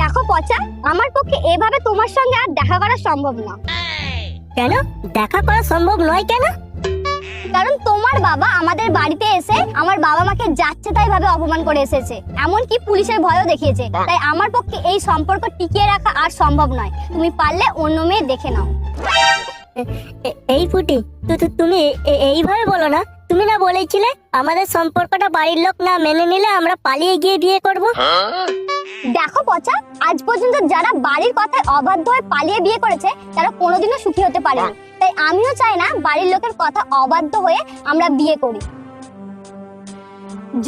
দেখো পচা আমার পক্ষে এভাবে তোমার সঙ্গে আর দেখা করা সম্ভব না। কেন? দেখা করা সম্ভব নয় কেন? কারণ তোমার বাবা আমাদের বাড়িতে এসে আমার বাবা মাকে যাচ্ছে তাই ভাবে অপমান করে এসেছে। এমনকি পুলিশের ভয়ও দেখিয়েছে। তাই আমার পক্ষে এই সম্পর্ক টিকিয়ে রাখা আর সম্ভব নয়। তুমি পারলে অন্য মেয়ে দেখে নাও। এই ফুটি তুমি এইভাবে বলো না। তুমি না বলেছিলে আমাদের সম্পর্কটা বাড়ির লোক না মেনে নিলে আমরা পালিয়ে গিয়ে বিয়ে করব? দেখো পচা আজ পর্যন্ত যারা বাড়ির কথায় অবাধ্য হয়ে পালিয়ে বিয়ে করেছে তারা কোনোদিনও সুখী হতে পারে না। তাই আমিও চাই না বাড়ির লোকের কথা অবাধ্য হয়ে আমরা বিয়ে করি।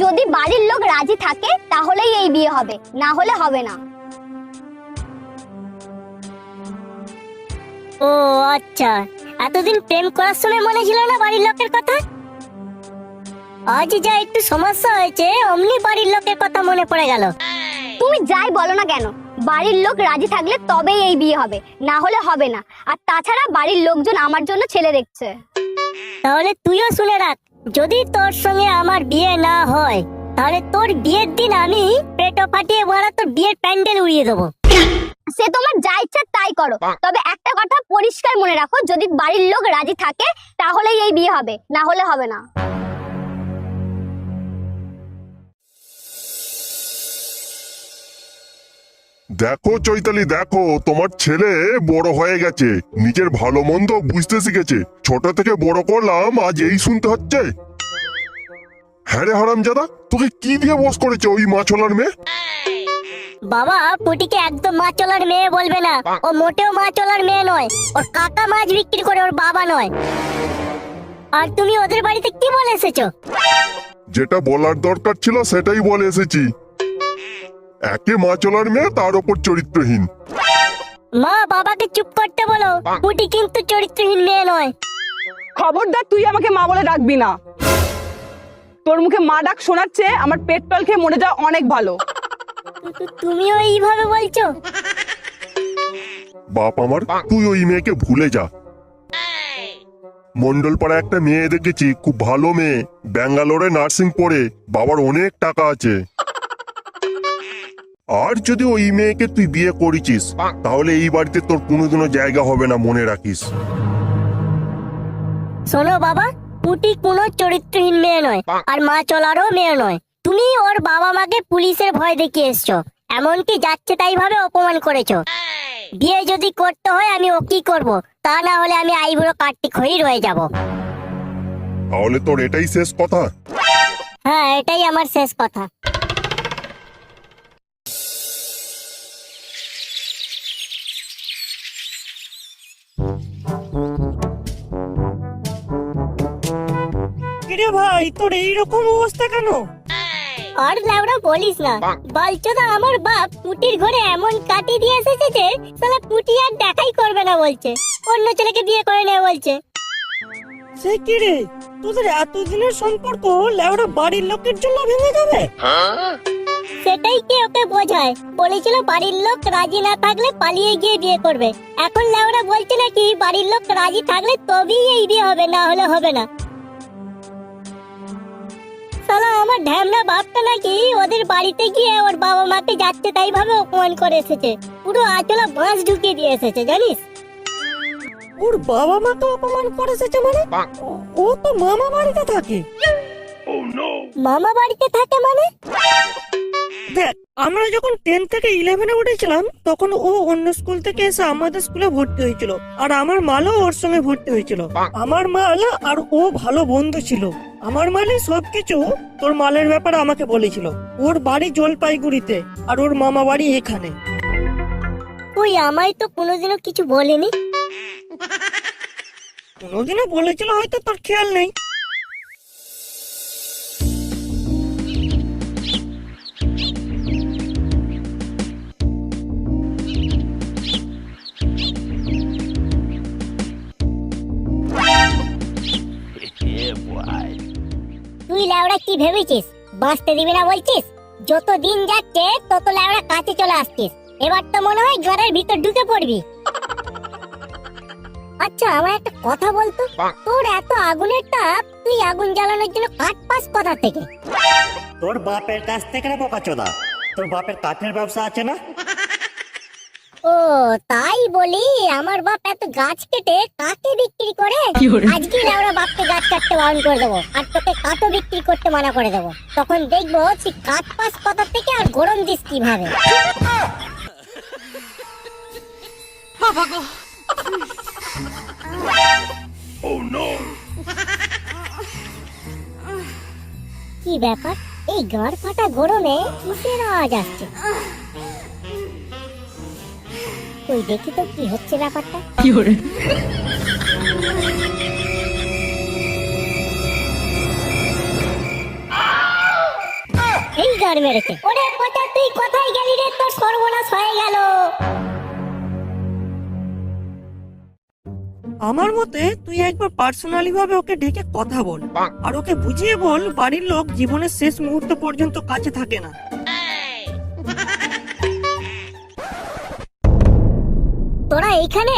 যদি বাড়ির লোক রাজি থাকে তাহলেই এই বিয়ে হবে না হলে হবে না। ও আচ্ছা। এতদিন প্রেম করার সময় মনে ছিল না বাড়ির লোকের কথা? আজ যা একটু সমস্যা হয়েছে অমনি বাড়ির লোকের কথা মনে পড়ে গেল। তুমি যাই বলো না কেন বাড়ির লোক রাজি থাকলে তবেই এই বিয়ে হবে না হলে হবে না। আর তাছাড়া বাড়ির লোকজন আমার জন্য ছেলে দেখছে। তাহলে তুইও শুনে রাখ যদি তোর সঙ্গে আমার বিয়ে না হয় তাহলে তোর বিয়ের দিন আমি পেটো ফাটিয়ে মারা তোর বিয়ের প্যান্ডেল উড়িয়ে দেবো। সে তোমার যা ইচ্ছা তাই করো তবে একটা কথা পরিষ্কার মনে রাখো যদি বাড়ির লোক রাজি থাকে তাহলেই এই বিয়ে হবে না হলে হবে না। দেখো চৈতালি দেখো তোমার ছেলে বড় হয়ে গেছে। নিজের ভালো মন্দ বুঝতে শিখেছে। ছোট থেকে বড় করলাম আজ এই শুনতে হচ্ছে। হ্যাঁ রে হারামজাদা তোকে কি দিয়ে বস করেছে ওই মাছলার মেয়ে? বাবা পুটিকে একদম মাছ চলার মেয়ে বলবে না। ও মোটেও মাছ চলার মেয়ে নয়। ওর কাকা মাছ বিক্রি করে ওর বাবা নয়। আর তুমি ওদের বাড়িতে কি বলে এসেছ? যেটা বলার দরকার ছিল সেটাই বলে এসেছি। একে মাছলার মেয়ে তার ওপর চরিত্রহীন। মা বাবাকে চুপ করতে বলো। পুটি কিন্তু চরিত্রহীন মেয়ে নয়। খবরদার তুই আমাকে মা বলে ডাকবি না। তোর মুখে মা ডাক শোনাচ্ছে আমার পেট টল খেয়ে মরে যাওয়া অনেক ভালো। তুমিও এইভাবে বলছো? বাপ আমার তুই ওই মেয়েকে ভুলে যা। মন্ডলপাড়া একটা মেয়ে দেখেছি খুব ভালো মেয়ে। ব্যাঙ্গালোরে নার্সিং পড়ে বাবার অনেক টাকা আছে। আর যদি ওই মেয়েকে তুই বিয়ে করেছিস তাহলে এই বাড়িতে তোর কোনোদিনও জায়গা হবে না মনে রাখিস। শোনো বাবা পুটি কোনো চরিত্রহীন মেয়ে নয় আর মা চলারও মেয়ে নয়। তুমি ওর বাবা মাকে পুলিশের ভয় দেখিয়ে এসছো এমনকি যাচ্ছে তাই ভাবে অপমান করেছ। বিয়ে যদি করতে হয় আমি ও কি করব? তা না হলে আমি আইবুড়ো কার্তিক হয়েই রয়ে যাব। তাহলে তোর এটাই শেষ কথা? হ্যাঁ এটাই আমার শেষ কথা। কিরে ভাই? তোর এইরকম অবস্থা কেন? আর লাউড়া বলিস না। বালচোদা আমার বাপ পুটির ঘরে এমন কাটি দিয়ে এসেছে যে সালা পুটি আর দেখাই করবে না বলছে। অন্য ছেলেকে বিয়ে করে নেবে বলছে। সে কি রে? তোদের এতদিনের সম্পর্ক লেওড়া বাড়ির লোকের জন্য ভেঙে যাবে? সেটাই কি ওকে বোঝায়? বলেছিল বাড়ির লোক রাজি না থাকলে পালিয়ে গিয়ে বিয়ে করবে। এখন লাউরা বলছে নাকি বাড়ির লোক রাজি থাকলে তবেই এই বিয়ে হবে না হলে হবে না। সালা আমার ঢ্যামনা বাপটা নাকি ওদের বাড়িতে গিয়ে ওর বাবা মাকে যাচ্ছে তাই ভাবে অপমান করে এসেছে। পুরো আচলা বাঁশ ঢুকিয়ে দিয়ে এসেছে জানিস? ওর বাবা মাকে অপমান করে এসেছে মানে? ও- ও তো মামা বাড়িতে থাকে। মামা বাড়িতে থাকে মানে? দেখ আমরা যখন টেন থেকে ইলেভেনে উঠেছিলাম তখন ও অন্য স্কুল থেকে এসে আমাদের স্কুলে ভর্তি হয়েছিল। আর আমার মালও ওর সঙ্গে ভর্তি হয়েছিল। আমার মাল আর ও ভালো বন্ধু ছিল। আমার মালে সবকিছু তোর মালের ব্যাপারে আমাকে বলেছিল। ওর বাড়ি জলপাইগুড়িতে আর ওর মামা বাড়ি এখানে। ওই আমায় তো কোনোদিনও কিছু বলেনি। কোনোদিনও বলেছিল হয়তো তোর খেয়াল নেই। তুই ল্যাওড়া কি ভেবেছিস? বাঁচতে দিবি না বলছিস? যত দিন যাচ্ছে, তত ল্যাওড়া কাছে চলে আসছিস। এবার তো মনে হয় ঘরের ভিতর ঢুকে পড়বি। আচ্ছা আমার একটা কথা বলতো তোর এত আগুনের তাপ, তুই আগুন জ্বালানোর জন্য কাঠ পাস কোথা থেকে? তোর বাপের কাছ থেকে না বোকাচোদা তোর বাপের কাঠের ব্যবসা আছে না? ও তাই বলি আমার বাপ এত গাছ কেটে কাকে বিক্রি করে? আজকে আমরা বাপকে গাছ কাটতে বারণ করে দেবো আর তোকে কাঠও বিক্রি করতে মানা করে দেবো। তখন দেখব তুই কাঠ পাস কথা থেকে আর গরম দিস কীভাবে। কি ব্যাপার? এই গাঁড় ফাটা গরমে কিসের আওয়াজ আসছে? ওই দেখি তো কি হচ্ছে ব্যাপারটা। এই গাড় মেরেছে। ওরে পচা তুই কোথায় গেলি রে? তোর সর্বনাশ হয়ে গেল। আমার মতে তুই একবার পার্সোনালি ভাবে ওকে ডেকে কথা বল। আর ওকে বুঝিয়ে বল বাড়ির লোক জীবনের শেষ মুহূর্ত পর্যন্ত কাছে থাকে না। তোরা এইখানে?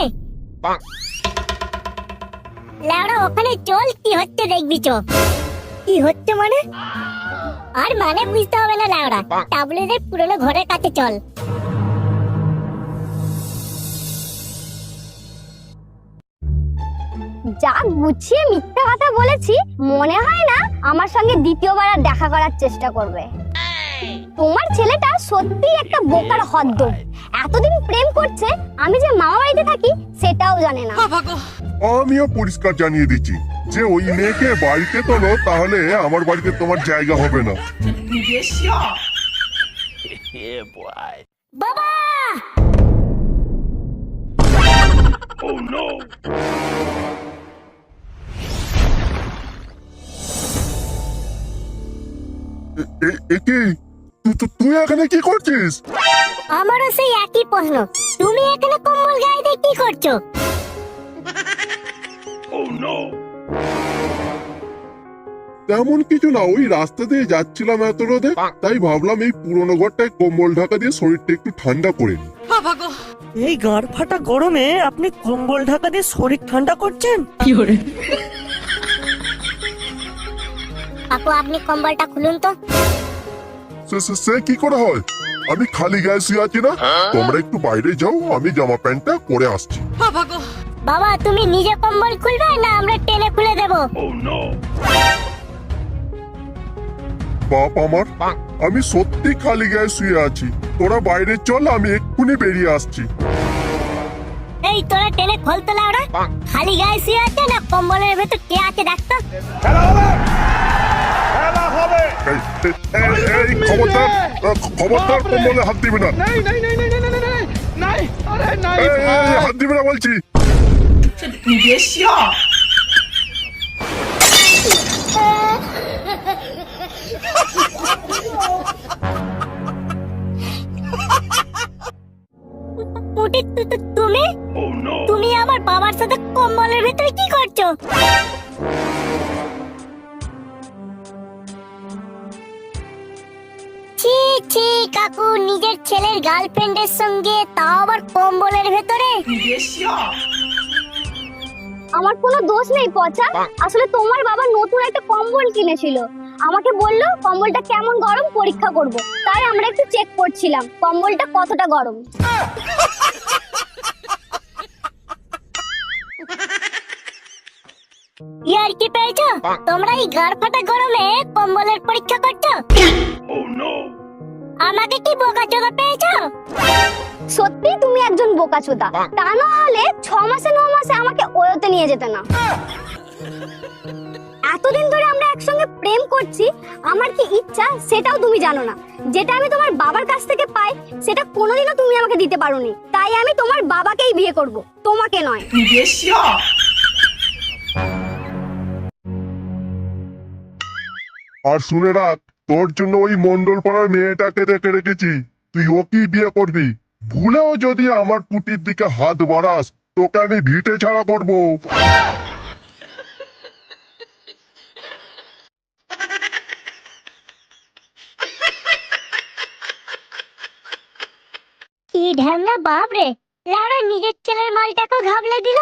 ল্যাওড়া ওখানে চল কি হচ্ছে দেখবি চ। কি হচ্ছে মানে? আর মানে বুঝতে হবে না ল্যাওড়া। টাবলেদের পুরনো ঘরের কাছে চল। যা গুছিয়ে মিথ্যা কথা বলেছি মনে হয় না আমার সঙ্গে দ্বিতীয়বার আর দেখা করার চেষ্টা করবে। তোমার ছেলেটা সত্যিই একটা বোকার হদ্দ এতদিন প্রেম করছে আমি যে মামা বাড়িতে থাকি সেটাও জানে না। আমিও পরিষ্কার জানিয়ে দিচ্ছি যে ওই মেয়েকে বাড়িতে তোলো তাহলে আমার বাড়িতে তোমার জায়গা হবে না। বাবা! এ- এ তুই এখানে কি করছিস? আমারও সেই একই প্রশ্ন। তুমি এখানে কম্বল গায়ে দিয়ে কি করছ? তেমন কিছু না ওই রাস্তা দিয়ে যাচ্ছিলাম এত রোদে তাই ভাবলাম এই পুরোনো ঘরটায় কম্বল ঢাকা দিয়ে শরীরটা একটু ঠান্ডা করে নি এই গাঁড় ফাটা গরমে আপনি কম্বল ঢাকা দিয়ে শরীর ঠান্ডা করছেন? কি করে? আপু আপনি কম্বলটা খুলুন তো। সে- সে- সে কি করে হয়? আমি খালি গায়ে শুয়ে আছি না? তোমরা একটু বাইরে যাও আমি জামা প্যান্টটা পরে আসছি। বাবা। তুমি নিজে কম্বল খুলবে না আমরা টেনে খুলে দেবো? বাপ আমার আমি সত্যি খালি গায়ে শুয়ে আছি। তোরা বাইরে চল আমি এক্ষুনি বেরিয়ে আসছি। এই তোরা টেনে খোলতো লাউড়া খালি গায়ে শুয়ে আছে না? কম্বলের ভেতর কে আছে দেখতো এই, খবরদার খবরদার হাত দিবি না হাত দিবি না বলছি তুমি তুমি আমার বাবার সাথে কম্বলের ভিতরে কি করছ কাকু নিজের ছেলের গার্লফ্রেন্ডের সঙ্গে তাও আবার কম্বলের ভেতরে? আমার কোনো দোষ নেই পচা। আসলে তোমার বাবা নতুন একটা কম্বল কিনেছিল। আমাকে বলল কম্বলটা কেমন গরম? পরীক্ষা করব। তাই আমরা একটু চেক করছিলাম কম্বলটা কতটা গরম। ইয়ার কি পেয়েছ? তোমরা এই গাড় ফাটা গরমে কম্বলের পরীক্ষা করছ? আমাকে কি বোকা চোদা পেয়েছ? সত্যি তুমি একজন বোকাচোদা তা না হলে ছ মাসে ন মাসে আমাকে ওয়োতে নিয়ে যেতে না। এতদিন ধরে আমরা একসঙ্গে প্রেম করছি আমার কি ইচ্ছা সেটাও তুমি জানো না। যেটা আমি তোমার বাবার কাছ থেকে পাই সেটা কোনোদিনও তুমি আমাকে দিতে পারোনি। তাই আমি তোমার বাবাকেই বিয়ে করব তোমাকে নয়। আর শুনে রাখ তোর জন্য ওই মন্ডল পাড়ার মেয়েটাকে রেখে রেখেছি। তুই ওকেই বিয়ে করবি। ভুলেও যদি আমার পুটির দিকে হাত বাড়াস, তোকে আমি ভিটে ছাড়া করব। কি ঢ্যামনা বাপ রে নিজের ছেলের মালটাকে ঘাবলে দিল।